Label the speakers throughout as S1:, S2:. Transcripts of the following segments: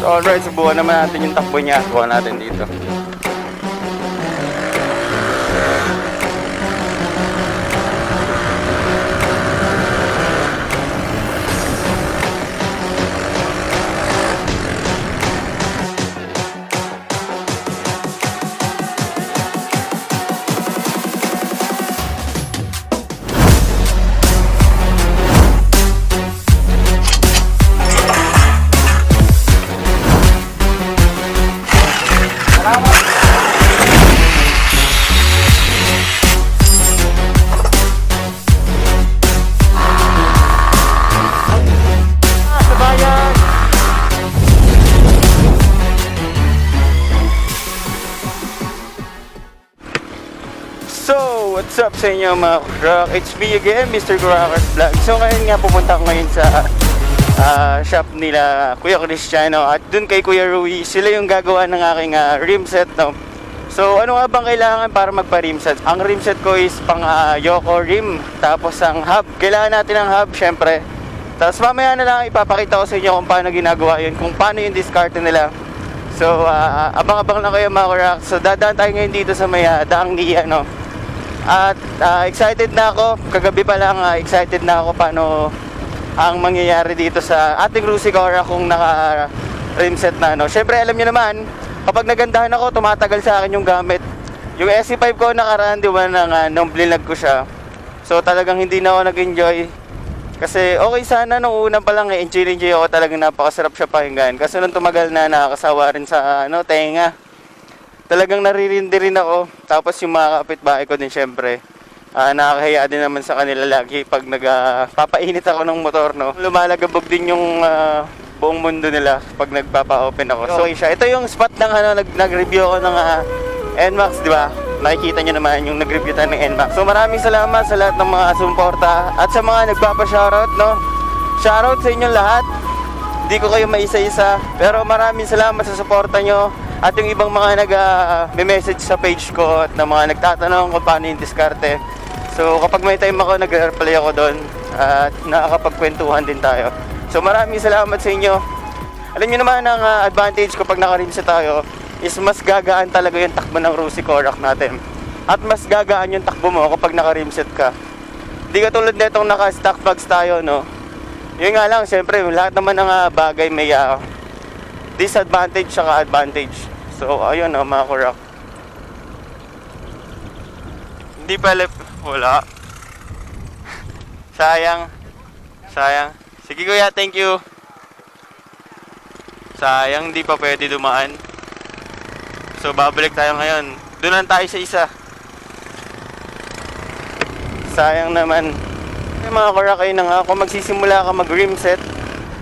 S1: Alright, subukan naman natin yung takbo niya. Subukan natin dito. What's up sa inyo mga rock? It's me again, Mr. Rockers Vlog. So ngayon nga pupunta ako ngayon sa ah, shop nila Kuya Cristiano at dun kay Kuya Rui, sila yung gagawa ng aking ah, rim set no. So ano nga bang kailangan para magpa-rim set? Ang rim set ko is pang ah, Yoko rim, tapos ang hub. Kailangan natin ng hub syempre. Tapos mamaya na lang ipapakita ko sa inyo kung paano ginagawa yun, kung paano yung discard nila. So, ah, abang-abang lang kayo mga kurak. So, dadaan tayo ngayon dito sa may ah, daang ni ano. At ah, excited na ako. Kagabi pa lang ah, excited na ako paano ang mangyayari dito sa ating Rusicora kung naka rim set na no. Syempre alam niyo naman, kapag nagandahan ako, tumatagal sa akin yung gamit. Yung SC5 ko nakaraan, di ba, nang, uh, nung blinag ko siya. So talagang hindi na ako nag-enjoy. Kasi okay sana nung una pa lang eh, enjoy enjoy ako talagang napakasarap siya pakinggan. Kasi nung tumagal na nakakasawa rin sa ano, tenga. Talagang naririndi rin ako. Tapos yung mga kapitbahay ko din syempre. Ah, nakakahiya din naman sa kanila lagi pag nagpapainit ako ng motor, no. Lumalagabog din yung ah, buong mundo nila pag nagpapa-open ako. So, okay siya. Ito yung spot ng ano, nag, nag-review ako ng ah, NMAX, di ba? Nakikita nyo naman yung nag-review tayo ng NMAX. So maraming salamat sa lahat ng mga sumuporta at sa mga nagpapa-shoutout, no? Shoutout sa inyong lahat. Hindi ko kayo maisa-isa, pero maraming salamat sa suporta nyo at yung ibang mga nag-message sa page ko at na mga nagtatanong kung paano yung diskarte. So kapag may time ako, nag-reply ako doon at nakakapagkwentuhan din tayo. So maraming salamat sa inyo. Alam niyo naman ang ah, advantage kapag naka-rimset tayo is mas gagaan talaga yung takbo ng Rusi Korak natin. At mas gagaan yung takbo mo kapag naka-rimset ka. Di ka tulad netong naka-stock bags tayo, no? Yun nga lang, syempre, lahat naman ng ah, bagay may ah, disadvantage saka advantage. So, ayun, no, mga kurak. Hindi pala, wala. Sayang. Sayang. Sige kuya, thank you. Sayang, hindi pa pwede dumaan. So, babalik tayo ngayon. Doon lang tayo sa isa. Sayang naman. Yung mga kurakay na nga, kung magsisimula ka mag-rim set,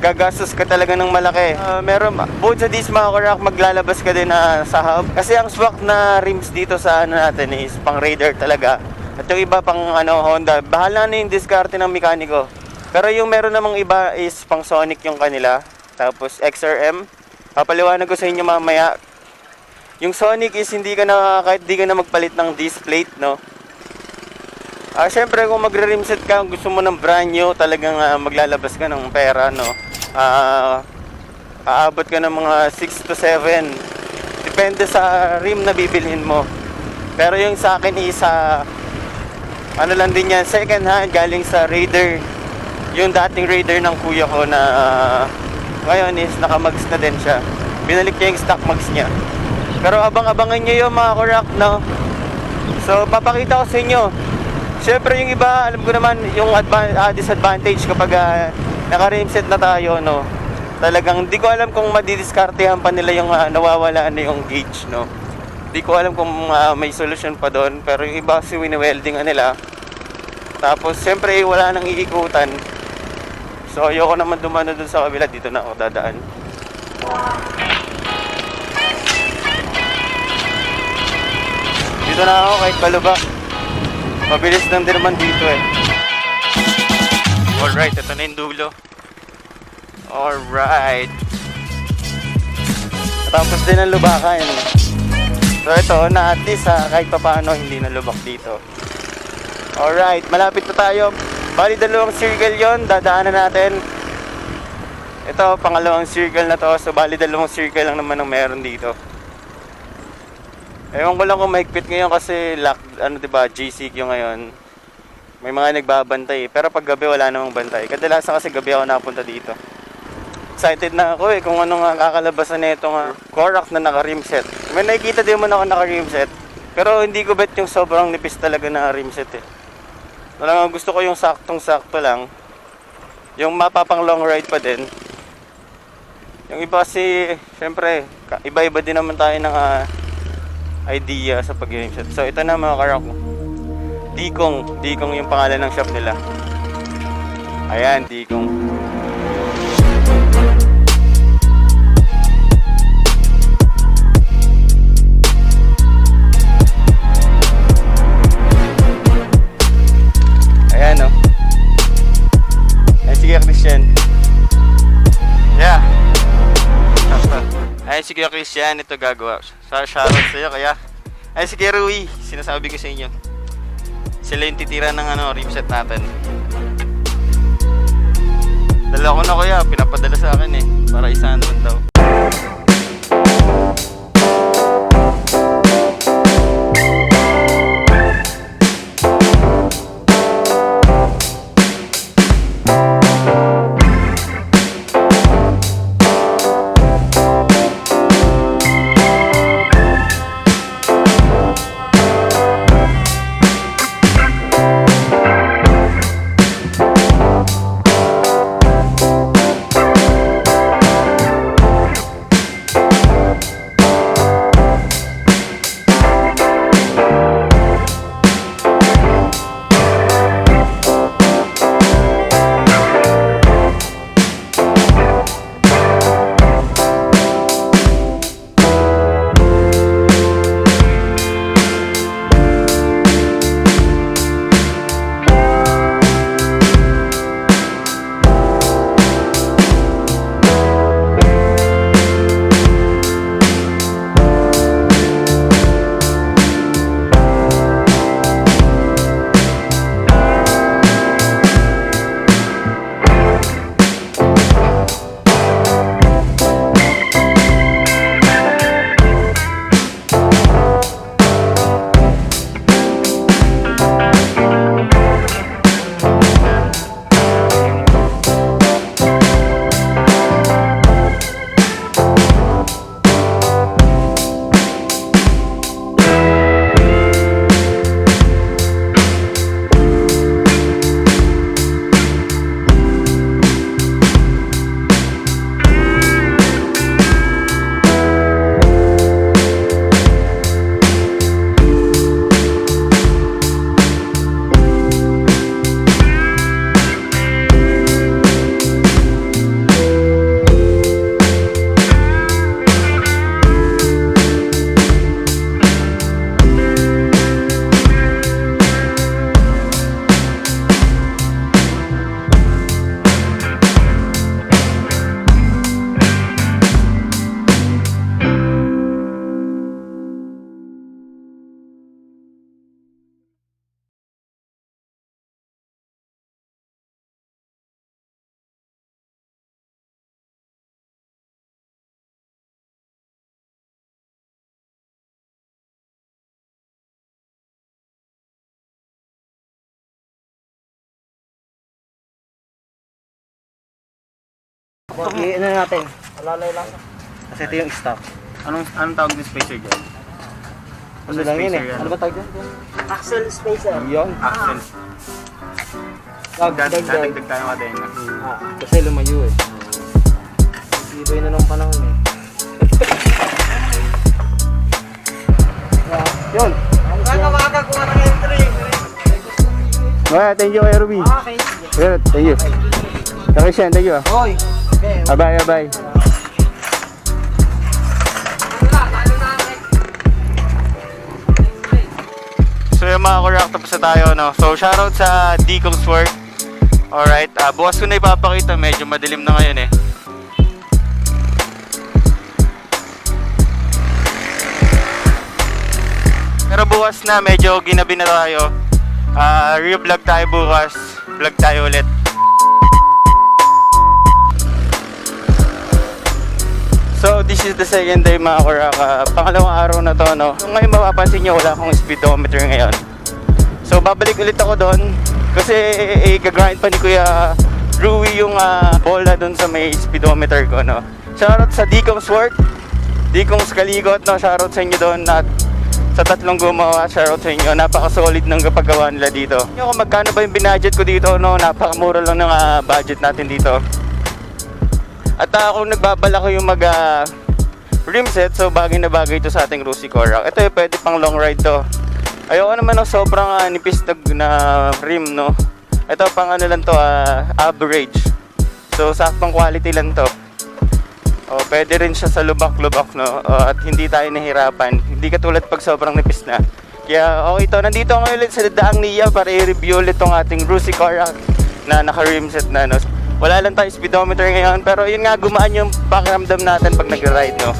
S1: gagastos ka talaga ng malaki. Ah, meron, bukod sa dis mga kurak, maglalabas ka din na sa hub. Kasi ang swak na rims dito sa ano natin is pang Raider talaga. At yung iba pang ano, Honda, bahala na yung diskarte ng mekaniko. Pero yung meron namang iba is pang Sonic yung kanila. Tapos XRM. Papaliwanag ko sa inyo mamaya. Yung Sonic is hindi ka na, kahit di ka na magpalit ng disc plate, no? Ah, syempre kung magre-rimset ka, gusto mo ng brand new, talagang ah, maglalabas ka ng pera, no? Ah, aabot ka ng mga 6 to 7. Depende sa rim na bibilhin mo. Pero yung sa akin is ah, ano lang din yan, second hand, galing sa Raider. Yung dating Raider ng kuya ko na ah, ngayon is nakamags na din siya. Binalik niya yung stock mags niya. Pero abang-abangan nyo yung mga kurak, no? So, papakita ko sa inyo. Siyempre yung iba, alam ko naman yung advan- ah, disadvantage kapag uh, naka-rim set na tayo, no. Talagang di ko alam kung madidiskartehan pa nila yung ah, nawawala na yung gauge, no. Di ko alam kung ah, may solution pa doon, pero yung iba si wini-welding nila. Tapos siyempre wala nang iikutan. So ayoko naman dumano doon sa kabila, dito na ako dadaan. Dito na ako kahit palubak. Mabilis lang din naman dito eh. Alright, ito na yung dulo. Alright. Tapos din ang lubakan. So ito, na at least ha, kahit pa paano hindi na lubak dito. Alright, malapit na tayo. Bali dalawang circle yon dadaanan natin. Ito, pangalawang circle na to. So, bali dalawang circle lang naman ang meron dito. Ewan ko lang kung mahigpit ngayon kasi lock, ano ba, GCQ ngayon. May mga nagbabantay, pero pag gabi wala namang bantay. Kadalasan kasi gabi ako napunta dito. Excited na ako eh kung ano nga kakalabasan nito nga Korak na naka-rim set. May nakikita din man ako naka-rim set. Pero hindi ko bet yung sobrang nipis talaga na rim set eh. Talagang gusto ko yung saktong-sakto lang. Yung mapapang long ride pa din. Yung iba kasi, syempre, iba-iba din naman tayo ng ah, idea sa pag-game set. So ito na mga karak. Dikong. Dikong yung pangalan ng shop nila. Ayan, Dikong. Ayan o. Ay, sige Christian. Yeah. Ay, sige Christian, ito gagawa. Sa shoutout sa'yo, kaya. Ay, sige Rui, sinasabi ko sa inyo. Sila yung titira ng ano, rim natin. Dala ko na kuya, pinapadala sa akin eh. Para isa naman daw.
S2: Okay, ano natin? Alalay lang.
S1: Kasi ito yung stock. Anong, anong tawag ng spacer dyan?
S2: Ano lang yun eh? Ano ba tawag dyan? Axle spacer. Yun.
S1: Axle.
S2: Dag,
S1: dag. Dadagdag tayo kadena.
S2: Ah, kasi lumayo eh. Dito yun na nung panahon eh. Yun. Kaya makakakuha ng entry.
S1: Okay, thank you kay Ruby.
S2: Okay.
S1: Thank you. Okay, Sean, thank you ah. Bye, bye. So yung mga correct tapos na tayo no. So shoutout sa Deacons Work. Alright, ah, bukas ko na ipapakita, medyo madilim na ngayon eh. Pero bukas na, medyo ginabi na tayo. Ah, re-vlog tayo bukas. Vlog tayo ulit. So, this is the second day mga kuraka. Pangalawang araw na to, no? Ngayon mapapansin nyo, wala akong speedometer ngayon. So, babalik ulit ako doon. Kasi, eh, gagrind pa ni Kuya Rui yung ah, bola doon sa may speedometer ko, no? Shoutout sa Dikong Sword. Dikong Skaligot, no? Shoutout sa inyo doon. At sa tatlong gumawa, shoutout sa inyo. Napaka-solid ng paggawa nila dito. Yung kung magkano ba yung binudget ko dito, no? Napakamura lang ng ah, budget natin dito. At uh, kung nagbabala yung mag ah, rim set, so bagay na bagay ito sa ating Rusi Corac. Ito yung pwede pang long ride to. Ayoko naman ng sobrang ah, nipis na, na rim, no? Ito pang ano lang to, ah, average. So saktong quality lang to. O, pwede rin siya sa lubak-lubak, no? O, at hindi tayo nahirapan. Hindi katulad pag sobrang nipis na. Kaya okay to, nandito ako ulit sa Daang Nia para i-review ulit tong ating Rusi Corac na naka-rim set na, no? Wala lang tayo speedometer ngayon, pero yun nga, gumaan yung pakiramdam natin pag nag-ride, no?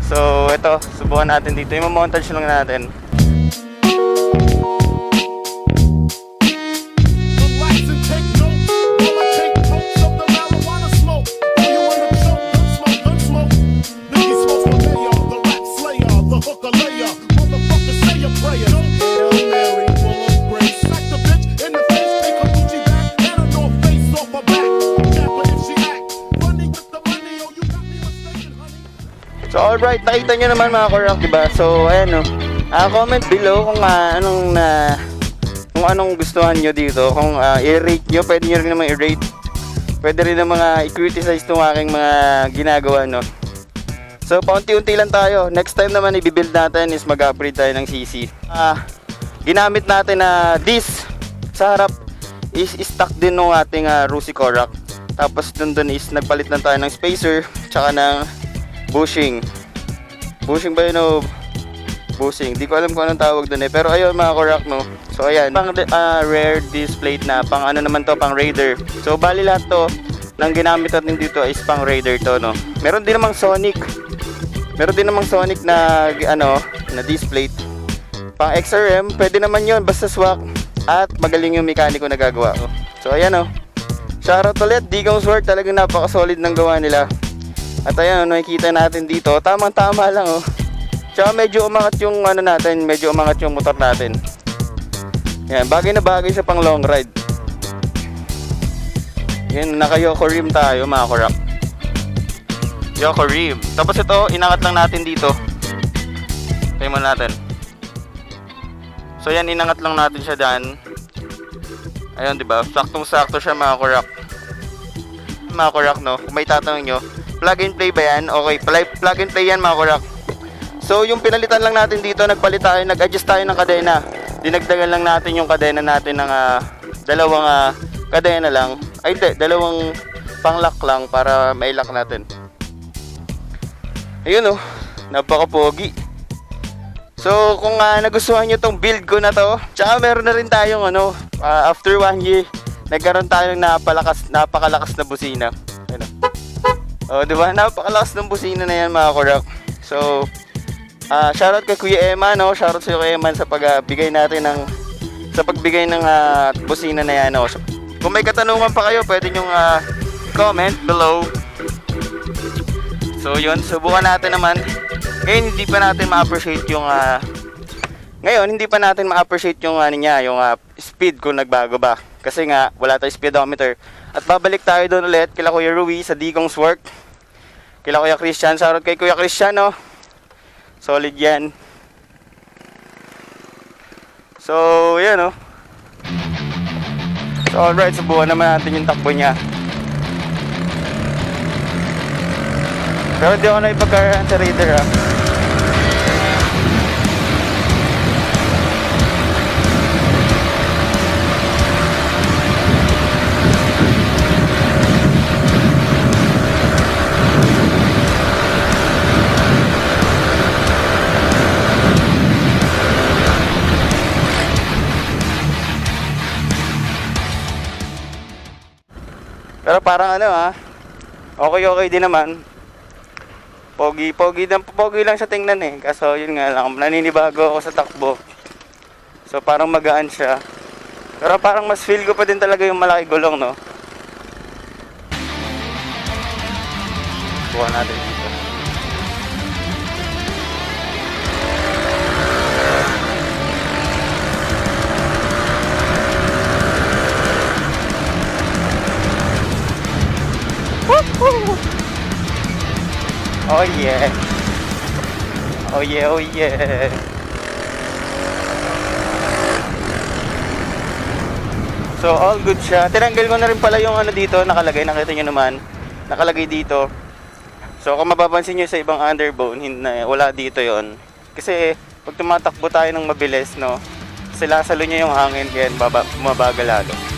S1: So, ito, subukan natin dito. Yung montage lang natin. Alright, nakita nyo naman mga Korak, diba? So ayan o. Ah, comment below kung ah, anong na kung anong gustuhan nyo dito. Kung ah, i-rate nyo, pwede nyo rin naman i-rate. Pwede rin na mga i-criticize itong aking mga ginagawa, no? So, paunti-unti lang tayo. Next time naman i-build natin is mag-upgrade tayo ng CC. Ah, ginamit natin na this sa harap is stock din ng ating ah, Rusi Korak. Tapos dun dun is nagpalit lang tayo ng spacer tsaka ng bushing. Bushing ba yun o bushing? Di ko alam kung anong tawag dun eh. Pero ayun mga korak no. So ayan, pang ah, rare disc plate na pang ano naman to, pang raider. So bali lahat to nang ginamit natin dito is pang raider to no. Meron din namang Sonic. Meron din namang Sonic na ano, na disc plate. Pang XRM, pwede naman yun basta swak at magaling yung mekaniko na gagawa. So ayan oh. Shoutout ulit, Digong Sword, talagang napaka-solid ng gawa nila. At ayan, nakikita natin dito, tamang-tama lang oh. Tsaka medyo umangat yung ano natin, medyo umangat yung motor natin. Yan, bagay na bagay sa pang long ride. Yan, naka Yoko rim tayo mga korak. Yoko rim. Tapos ito, inangat lang natin dito. Tayo mo natin. So yan, inangat lang natin siya dyan. Ayun, di ba? Saktong-sakto siya mga korak. Mga korak, no? Kung may tatanong nyo, plug and play ba yan? Okay, pl- plug and play yan mga korak. So yung pinalitan lang natin dito, nagpalit tayo, nag-adjust tayo ng kadena. Dinagdagan lang natin yung kadena natin ng ah, dalawang ah, kadena lang. Ay hindi, dalawang panglock lang para mailak natin. Ayun oh, napaka-pogi. So kung ah, nagustuhan nyo tong build ko na to, tsaka meron na rin tayong ano, ah, after one year, nagkaroon tayo ng napalakas, napakalakas na busina. Oh. Di ba? Napakalakas ng busina na yan mga kurak. So, Ah, shoutout kay Kuya Emma, no? Shoutout sa Kuya Emma sa pagbigay natin ng sa pagbigay ng ah, busina na yan, no? So, kung may katanungan pa kayo, pwede nyo comment below. So, yun. Subukan natin naman. Ngayon, hindi pa natin ma-appreciate yung ah, ngayon, hindi pa natin ma-appreciate yung ano niya, yung ah, speed kung nagbago ba. Kasi nga, wala tayong speedometer. At babalik tayo doon ulit kila Kuya Rui sa Digong's Work. Kila Kuya Christian. Shoutout kay Kuya Christian, no? Solid yan. So, yan oh. So, alright, subukan naman natin yung takbo niya. Pero di ako na ipagkaraan sa Raider ah. Parang ano ah. Okay okay din naman. Pogi pogi lang pogi lang sa tingnan eh. Kaso yun nga lang naninibago ako sa takbo. So parang magaan siya. Pero parang mas feel ko pa din talaga yung malaki gulong no. Buka natin Oh yeah. Oh yeah, oh yeah. So all good siya. Tinanggal ko na rin pala yung ano dito, nakalagay, nakita nyo naman. Nakalagay dito. So kung mapapansin nyo sa ibang underbone, hin- na- wala dito yon Kasi pag tumatakbo tayo ng mabilis, no, sila salo niya yung hangin, kaya baba, bumabagal lalo.